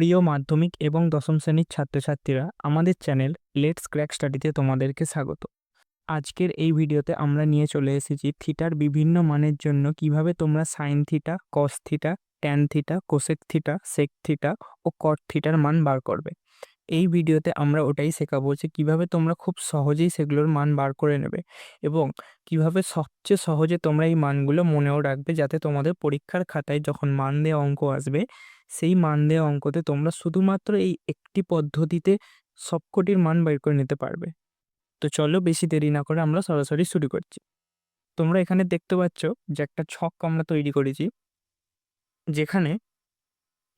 প্রিয় মাধ্যমিক এবং দশম শ্রেণির ছাত্রছাত্রীরা আমাদের চ্যানেল লেটস ক্র্যাক স্টাডিতে তোমাদেরকে স্বাগত। আজকের এই ভিডিওতে আমরা নিয়ে চলে এসেছি থিটার বিভিন্ন মানের জন্য কীভাবে তোমরা sine theta, cos theta, tan theta, cosec theta, sec theta ও কট থিটার মান বার করবে। এই ভিডিওতে আমরা ওটাই শেখাবো যে কীভাবে তোমরা খুব সহজেই সেগুলোর মান বার করে নেবে এবং কীভাবে সবচেয়ে সহজে তোমরা এই মানগুলো মনেও রাখবে যাতে তোমাদের পরীক্ষার খাতায় যখন মান দেওয়া অঙ্ক আসবে সেই মান দেওয়া অঙ্কতে তোমরা শুধুমাত্র এই একটি পদ্ধতিতে সবকটির মান বের করে নিতে পারবে। তো চলো বেশি দেরি না করে আমরা সরাসরি শুরু করছি। তোমরা এখানে দেখতে পাচ্ছ যে একটা ছক আমরা তৈরি করেছি, যেখানে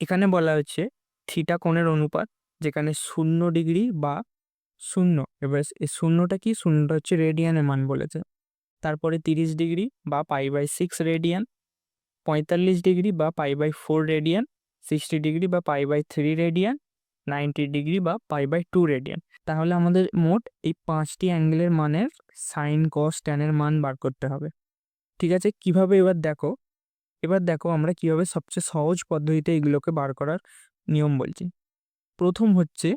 এখানে বলা হচ্ছে থিটা কোণের অনুপাত, যেখানে শূন্য ডিগ্রি বা শূন্য, এবার এই শূন্যটা কি? শূন্যটা হচ্ছে রেডিয়ানের মান বলেছে। তারপরে তিরিশ ডিগ্রি বা পাই বাই সিক্স রেডিয়ান, পঁয়তাল্লিশ ডিগ্রি বা pi by four radian sixty degree বা pi by three radian ninety degree বা পাই বাই টু রেডিয়ান তাহলে আমাদের মোট এই পাঁচটি অ্যাঙ্গেলের মানের সাইন কস ট্যানের মান বার করতে হবে। ঠিক আছে, কীভাবে এবার দেখো? এবার দেখো আমরা কীভাবে সবচেয়ে সহজ পদ্ধতিতে এগুলোকে বার করার নিয়ম বলছি। প্রথম হচ্ছে,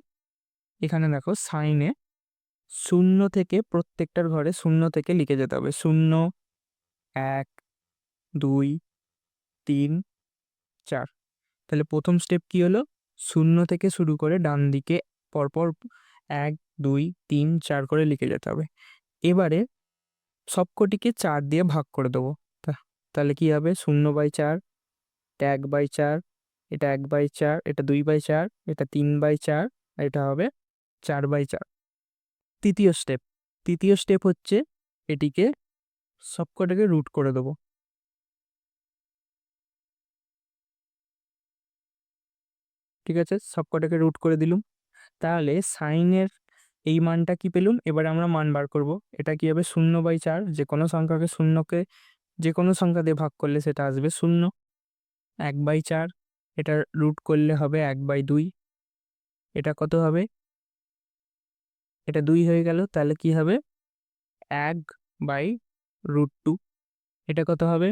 এখানে দেখো সাইনে শূন্য থেকে প্রত্যেকটার ঘরে শূন্য থেকে লিখে যেতে হবে। শূন্য, এক, দুই, তিন, চার। তাহলে প্রথম স্টেপ কি হলো? শূন্য থেকে শুরু করে ডান দিকে পরপর এক, দুই, তিন, চার করে লিখে যেতে হবে। এবারে সবকটিকে চার দিয়ে ভাগ করে দেবো। তাহলে কি হবে? শূন্য বাই চার এটা এক বাই চার, এটা এক বাই চার, এটা দুই বাই চার, এটা তিন বাই চার এটা হবে চার বাই চার। তৃতীয় স্টেপ তৃতীয় স্টেপ হচ্ছে এটিকে সবকটাকে রুট করে দেবো। ঠিক আছে? সবকটাকে রুট করে দিলুম। তাহলে সাইনের এই মানটা কি পেলুম? এবার আমরা মান বার করব। এটা কি হবে? শূন্য বাই চার। যে কোনো সংখ্যাকে শূন্যকে, যে কোনো সংখ্যা দিয়ে ভাগ করলে সেটা আসবে শূন্য। এক বাই চার। এটা রুট করলে হবে এক বাই দুই। এটা কত হবে? এটা দুই হয়ে গেল। তাহলে কি হবে? এক বাই রুট টু এটা কত হবে?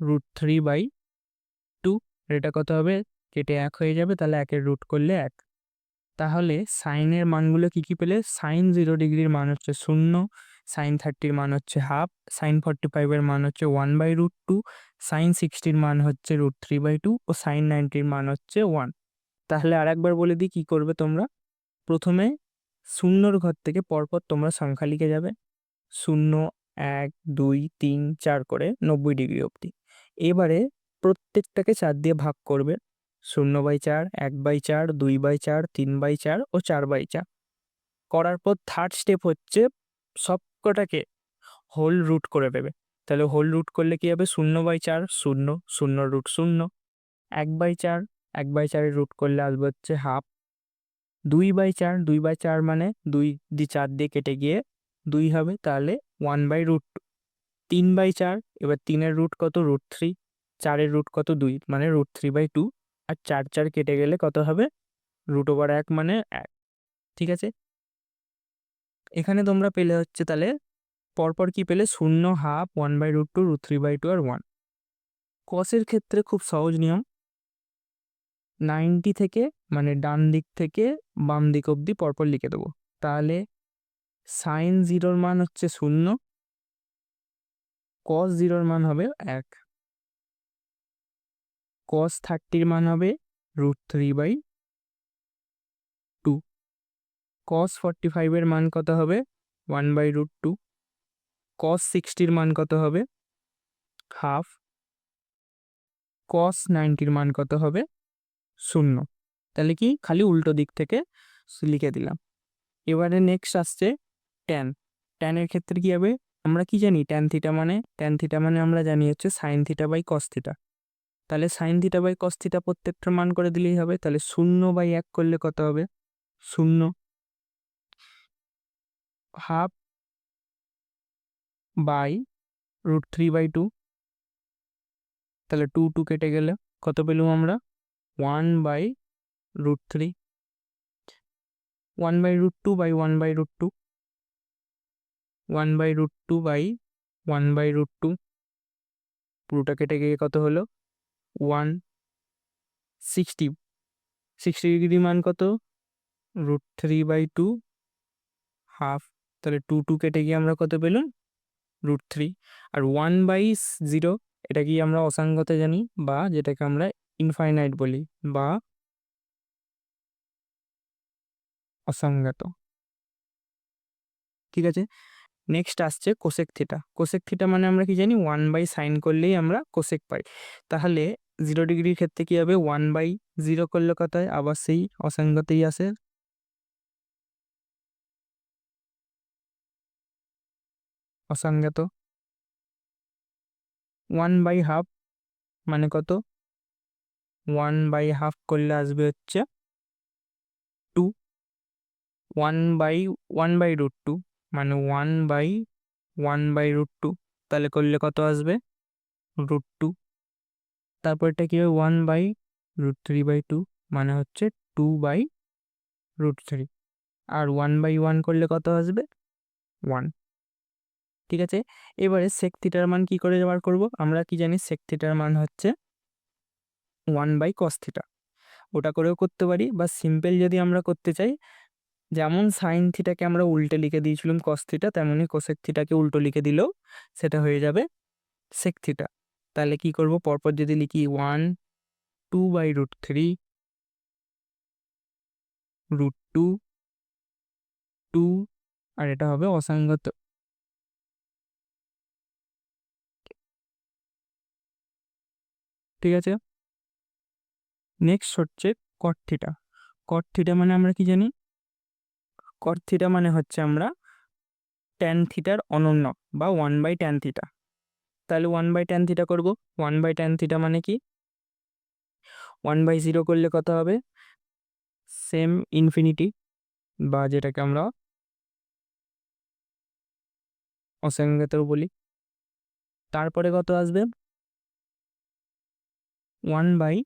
রুট থ্রি বাই টু এটা কত হবে? কেটে এক হয়ে যাবে, তাহলে একের রুট করলে এক। তাহলে সাইনের মানগুলো কি কি পেলে? সাইন জিরো ডিগ্রির মান হচ্ছে শূন্য সাইন থার্টির মান হচ্ছে হাফ সাইন ফর্টি ফাইভের মান হচ্ছে one by root two sine সিক্সটির মান হচ্ছে রুট থ্রি বাই টু ও সাইন নাইনটির মান হচ্ছে ওয়ান তাহলে আর একবার বলে দিই কী করবে তোমরা? প্রথমে শূন্যর ঘর থেকে পরপর তোমরা সংখ্যা লিখে যাবে। শূন্য, এক, দুই, তিন, চার করে নব্বই ডিগ্রি অবধি। এবারে প্রত্যেকটাকে চার দিয়ে ভাগ করবে। শূন্য বাই চার এক বাই চার দুই বাই চার তিন বাই চার ও চার বাই চার। করার পর থার্ড স্টেপ হচ্ছে সবকটাকে হোল রুট করে দেবে। তাহলে হোল রুট করলে কি হবে? শূন্য বাই চার, শূন্য শূন্য রুট শূন্য। এক বাই চার এক বাই চারের রুট করলে আসবে হচ্ছে হাফ দুই বাই চার দুই বাই চার মানে দুই দি চার দিয়ে কেটে গিয়ে দুই হবে তাহলে ওয়ান বাই রুট। টু তিন বাই চার, এবার তিনের রুট কত? রুট থ্রি চারের রুট কত? দুই মানে রুট থ্রি বাই টু আর চার চার কেটে গেলে কত হবে? রুট ওভার এক মানে এক, ঠিক আছে? এখানে তোমরা পেলে হচ্ছে তাহলে পরপর কি পেলে? শূন্য half one by root two root three by two R one কসের ক্ষেত্রে খুব সহজ নিয়ম। নাইনটি থেকে মানে ডান দিক থেকে বাম দিক অবধি পরপর লিখে দেবো। তাহলে সাইন জিরোর মান হচ্ছে শূন্য কস জিরোর মান হবে এক। কস থার্টির মান হবে root three by two cos forty ফাইভের মান কত হবে? One by root two cos সিক্সটির মান কত হবে? হাফ কস নাইনটির মান কত হবে? শূন্য। তাহলে কি? খালি উল্টো দিক থেকে লিখে দিলাম। এবারে নেক্সট আসছে ট্যান ট্যানের ক্ষেত্রে কি হবে? আমরা কি জানি? ট্যান থিটা মানে? ট্যান থিটা মানে আমরা জানি হচ্ছে sine theta by cos theta তাহলে sine theta by cos theta প্রত্যেকটার মান করে দিলেই হবে। তাহলে শূন্য বাই এক করলে কত হবে? শূন্য। Half by root three by two তাহলে টু টু কেটে গেলে কত পেলুম আমরা? One by root three one by root two by one by root two one by root two by one by root two পুরোটা কেটে গিয়ে কত হলো? ওয়ান সিক্সটি সিক্সটি ডিগ্রি মান কত? Root three by two half, তাহলে two two কেটে গিয়ে আমরা কত পেলাম? Root three. R one by zero, এটা কি আমরা অসাঙ্গতে জানি? বা যেটাকে আমরা ইনফাইনাইট বলি, বা অসঙ্গত। ঠিক আছে? নেক্সট আসছে কোসেক থিটা। কোসেক থিটা মানে আমরা কি জানি? ওয়ান বাই সাইন করলেই আমরা কোসেক পাই। তাহলে জিরো ডিগ্রির ক্ষেত্রে কি হবে? ওয়ান বাই জিরো করলে কত হয়? আবার সেই অসঙ্গতেই আসে। অসঙ্গত। ওয়ান বাই হাফ মানে কত? ওয়ান বাই হাফ করলে আসবে হচ্ছে two one by one by root two মানে one by one by root two তাহলে করলে কত আসবে? রুট টু তারপর এটা কী হবে one by root three by two মানে হচ্ছে টু বাই রুট থ্রি আর ওয়ান বাই ওয়ান করলে কত আসবে? ওয়ান ঠিক আছে? এবারে সেক থিটার মান কি করে বার করব? আমরা কি জানি সেক থিটার মান হচ্ছে ওয়ান বাই কস থিটা ওটা করেও করতে পারি বা সিম্পল যদি আমরা করতে চাই, যেমন সাইন থিটাকে আমরা উল্টে লিখে দিয়েছিলাম কস থিটা তেমনই কোসেক থিটাকে উল্টো লিখে দিলেও সেটা হয়ে যাবে সেক থিটা তাহলে কি করব? পরপর যদি লিখি one two by root three root two two আর এটা হবে অসাঙ্গত। ঠিক আছে? নেক্সট হচ্ছে কর্থিটা কর্থিটা মানে আমরা কি জানি? কর্থিটা মানে হচ্ছে আমরা ট্যান থিটার অনন্য বা ওয়ান বাই ট্যান থিটা তাহলে ওয়ান বাই ট্যান থিটা করব। ওয়ান বাই ট্যান থিটা মানে কি? ওয়ান বাই জিরো করলে কত হবে? সেম ইনফিনিটি বা যেটাকে আমরা অসংজ্ঞাতেও বলি। তারপরে কত আসবে? One by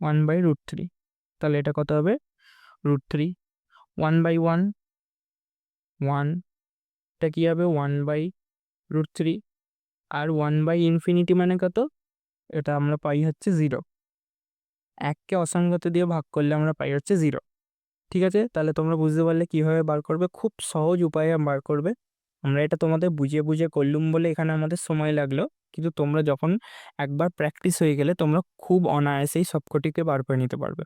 one by root three তাহলে এটা কত হবে? Root three one by one one এটা কী হবে? ওয়ান বাই রুট থ্রি আর ওয়ান বাই ইনফিনিটি মানে কত? এটা আমরা পাই হচ্ছে জিরো এককে অসঙ্গত দিয়ে ভাগ করলে আমরা পাই হচ্ছে জিরো ঠিক আছে? তাহলে তোমরা বুঝতে পারলে কীভাবে বার করবে? খুব সহজ উপায়ে বার করবে। আমরা এটা তোমাদের বুঝিয়ে বুঝিয়ে করলুম বলে এখানে আমাদের সময় লাগল। কিন্তু তোমরা যখন একবার প্র্যাকটিস হয়ে গেলে তোমরা খুব অনায়াসেই সবকটিকে বার করে নিতে পারবে।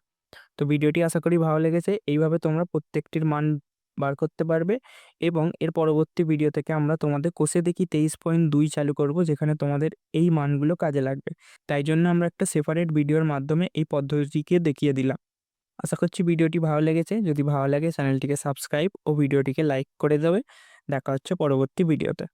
তো ভিডিওটি আশা করি ভালো লেগেছে। এইভাবে তোমরা প্রত্যেকটির মান বার করতে পারবে এবং এর পরবর্তী ভিডিও থেকে আমরা তোমাদের কোষে দেখি তেইশ পয়েন্ট দুই চালু করব, যেখানে তোমাদের এই মানগুলো কাজে লাগবে। তাই জন্য আমরা একটা সেপারেট ভিডিওর মাধ্যমে এই পদ্ধতিকে দেখিয়ে দিলাম। আশা করছি ভিডিওটি ভালো লেগেছে। যদি ভালো লাগে চ্যানেলটিকে সাবস্ক্রাইব ও ভিডিওটিকে লাইক করে দেবে। দেখা হচ্ছে পরবর্তী ভিডিওতে